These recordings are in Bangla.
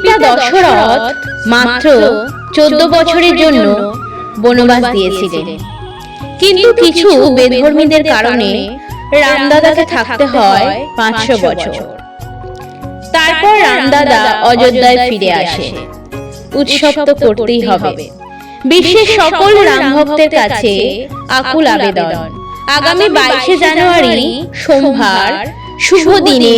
পিতা দশরথ মাত্র চোদ্দ বছরের জন্য বনবাস দিয়েছিলেন। কিন্তু কিছু বেধর্মীদের কারণে রামদাদাকে থাকতে হয় পাঁচশো বছর। তারপর রামদাদা অযোধ্যায় ফিরে আসে। উৎসব তো করতেই হবে। বিশ্বের সকল রাম ভক্তের কাছে আকুল আবেদন। আগামী বাইশে জানুয়ারি সোমবার শুভ দিনে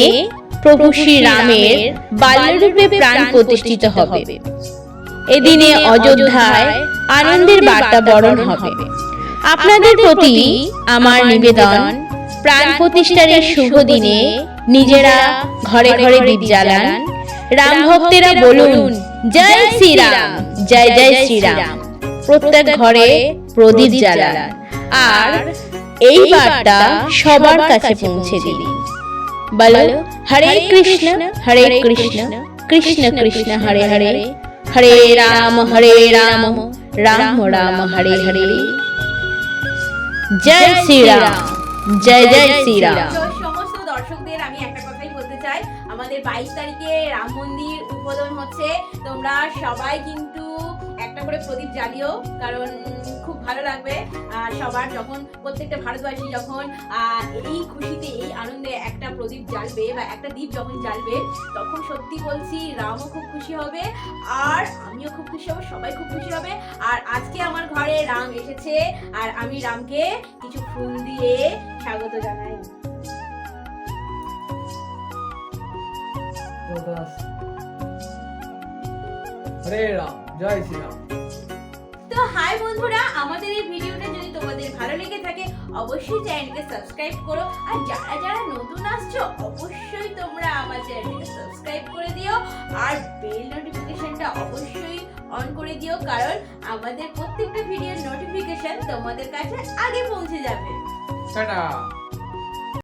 প্রভু শ্রী রামের বাল্যরূপে প্রাণ প্রতিষ্ঠিত হবে। এদিনে অযোধ্যায় আনন্দের বার্তা বরণ হবে। আপনাদের প্রতি আমার নিবেদন প্রাণ প্রতিষ্ঠার এই শুভ দিনে নিজেরা ঘরে ঘরে দীপ জ্বালান। রাম ভক্তেরা বলুন জয় শ্রীরাম জয় জয় শ্রীরাম। প্রত্যেক ঘরে প্রদীপ জ্বালান। আর এই বার্তা সবার কাছে পৌঁছে দিন। বলো হরে কৃষ্ণ হরে কৃষ্ণ কৃষ্ণ কৃষ্ণ হরে হরে হরে রাম হরে রাম রাম রাম হরে হরে জয় শ্রীরাম। জয় জয় শ্রীরাম। সমস্ত দর্শকদের আমি একটা কথাই বলতে চাই। আমাদের বাইশ তারিখে রাম মন্দির উদ্বোধন হচ্ছে। তোমরা সবাই কিন্তু একটা করে প্রদীপ জ্বালিও কারণ ভালো লাগবে। সবার যখন প্রত্যেকটা ভারতবাসী যখন এই খুশিতে এই আনন্দে একটা প্রদীপ জ্বালবে বা একটা দ্বীপ যখন জ্বালবে তখন সত্যি বলছি রামও খুব খুশি হবে আর আমিও খুব খুশি হব সবাই খুব খুশি হবে। আর আজকে আমার ঘরে রাম এসেছে আর আমি রামকে কিছু ফুল দিয়ে স্বাগত জানাই। হরে রাম জয় শ্রীরাম। তো হাই বন্ধুরা আমাদের এই ভিডিওটা যদি তোমাদের ভালো লেগে থাকে, অবশ্যই চ্যানেলকে সাবস্ক্রাইব করো। আর যারা যারা নতুন আসছো, অবশ্যই তোমরা আমার চ্যানেলকে সাবস্ক্রাইব করে দিও। আর বেল নোটিফিকেশনটা অবশ্যই অন করে দিও, কারণ আমাদের প্রত্যেকটা ভিডিওর নোটিফিকেশন তোমাদের কাছে আগে পৌঁছে যাবে। টাটা